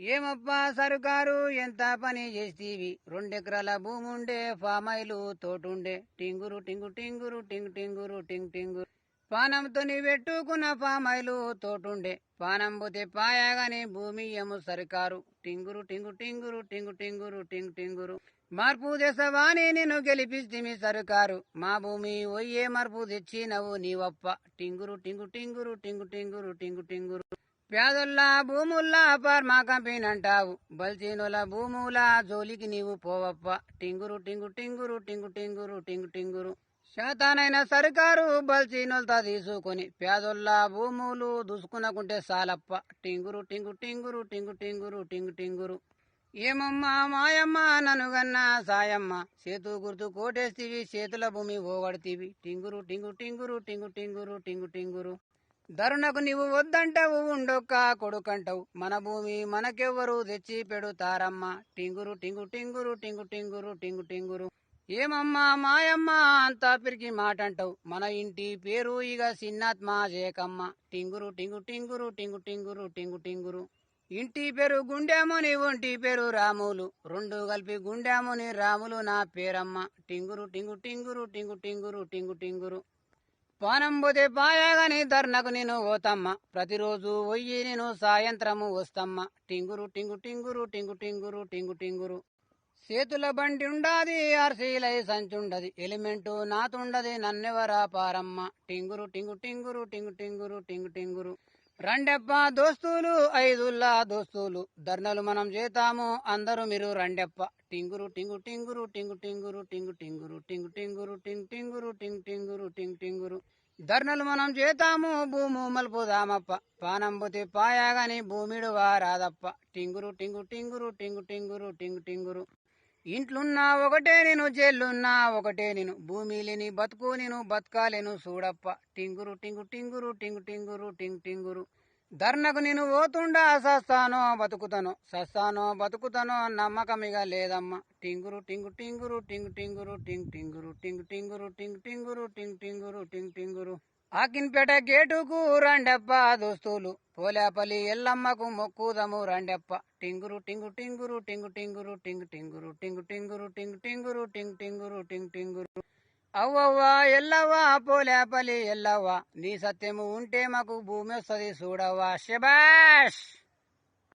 ఏమప్పా సరుకారు? ఎంత పని చేస్తీవి? రెండెకరాల భూముండే ఫామైలు తోటుండే. టింగురు టింగు టింగురు టింగు టింగురు టింగ్ టింగు. పానంతో పెట్టుకున్న ఫామాయిలు తోటుండే. పానం పోతే పాయాగాని భూమి ఏమో సరికారు. టింగురు టింగు టింగురు టింగు టింగురు టింగ్ టింగురు. మార్పు తెసవాని నేను గెలిపిస్తిమి సరుకారు. మా భూమి ఒయ్యే మార్పు తెచ్చినవు నీవప్ప. టింగురు టింగు టింగురు టింగు టింగురు టింగు టింగురు. పేదొల్లా భూముల్లా ఫార్మా కంపినంటావు. అంటావు బల్చీనుల భూముల జోలికి నీవు పోవప్ప. టింగురు టింగు టింగురు టింగు టింగురు టింగు టింగురు. శాతానైన సర్కారు బల్చీనులతో తీసుకొని పేదొల్లా భూములు దూసుకునకుంటే సాలప్ప. టింగురు టింగు టింగురు టింగు టింగురు టింగు టింగురు. ఏమమ్మా మాయమ్మ ననుగన్నా సాయమ్మ. చేతు గుర్తు కోటేస్తివి చేతుల భూమి ఓగడతీవి టింగురు టింగు టింగురు టింగు టింగురు టింగు టింగురు. ధరుణకు నీవు వద్దంటావు ఉండొక్క కొడుకంటావు. మన భూమి మనకెవ్వరు తెచ్చి పెడుతారమ్మా. టింగురు టింగు టింగురు టింగు టింగురు టింగు టింగురు. ఏమమ్మా మాయమ్మ అంతా పిరికి మాట అంటావు మన ఇంటి పేరు ఇక సిన్నాత్మ జేకమ్మ టింగురు టింగు టింగురు టింగు టింగురు టింగు టింగురు. ఇంటి పేరు గుండెముని ఒంటి పేరు రాములు. రెండు కలిపి గుండెముని రాములు నా పేరమ్మ. టింగురు టింగు టింగురు టింగు టింగురు టింగు టింగురు. పానంబుదే పోతే పాయాగాని ధర్నకు నేను ఓతమ్మ. ప్రతిరోజు ఒయ్యి నేను సాయంత్రము వస్తమ్మ. టింగురు టింగు టింగురు టింగు టింగురు టింగు టింగురు. చేతుల బండి ఉండాది ఆర్సీలై సంచుండది. ఎలిమెంటు నాతుండది నన్నెవరా పారమ్మ. టింగురు టింగు టింగురు టింగు టింగురు టింగు టింగురు. రండెప్ప దోస్తులు ఐదుల్లా దోస్తులు. ధర్నలు మనం చేతాము అందరూ మీరు రండెప్ప. టింగురు టింగు టింగురు టింగు టింగురు టింగు టింగురు టింగు టింగురు టింగ్ టింగురు టింగ్ టింగురు టింగ్ టింగురు. ధర్నలు మనం చేతాము భూము మలుపుదామప్ప. పానంబుతి పాయాగాని భూమిడు వారాదప్ప టింగురు టింగు టింగురు టింగు టింగురు టింగు టింగురు. ఇంట్లున్నా ఒకటే నేను జైలున్నా ఒకటే నేను. భూమి లేని బతుకు నేను బతకాలేను చూడప్ప టింగురు టింగు టింగురు టింగు టింగురు టింగ్ టింగురు. ధర్నకు నేను పోతుండా సస్తానో బతుకుతానో. సస్తానో బతుకుతానో నమ్మకమిగా లేదమ్మా. టింగురు టింగు టింగురు టింగు టింగురు టింగ్ టింగురు టింగు టింగురు టింగ్ టింగురు టింగ్ టింగురు టింగ్ టింగురు. ఆకిన్పేట గేటుకు రండప్ప దోస్తులు. పోలేపల్లి ఎల్లమ్మకు మొక్కుదము రండప్ప. టింగురు టింగు టింగురు టింగు టింగురు టింగు టింగురు టింగు టింగురు టింగు టింగురు టింగు టింగురు టింగు టింగురు. అవ్వవ్వా ఎల్లవ్వా పోలేపల్లి ఎల్లవ్వా. నీ సత్యము ఉంటే మాకు భూమి వస్తుంది చూడవ్వా. శబాష్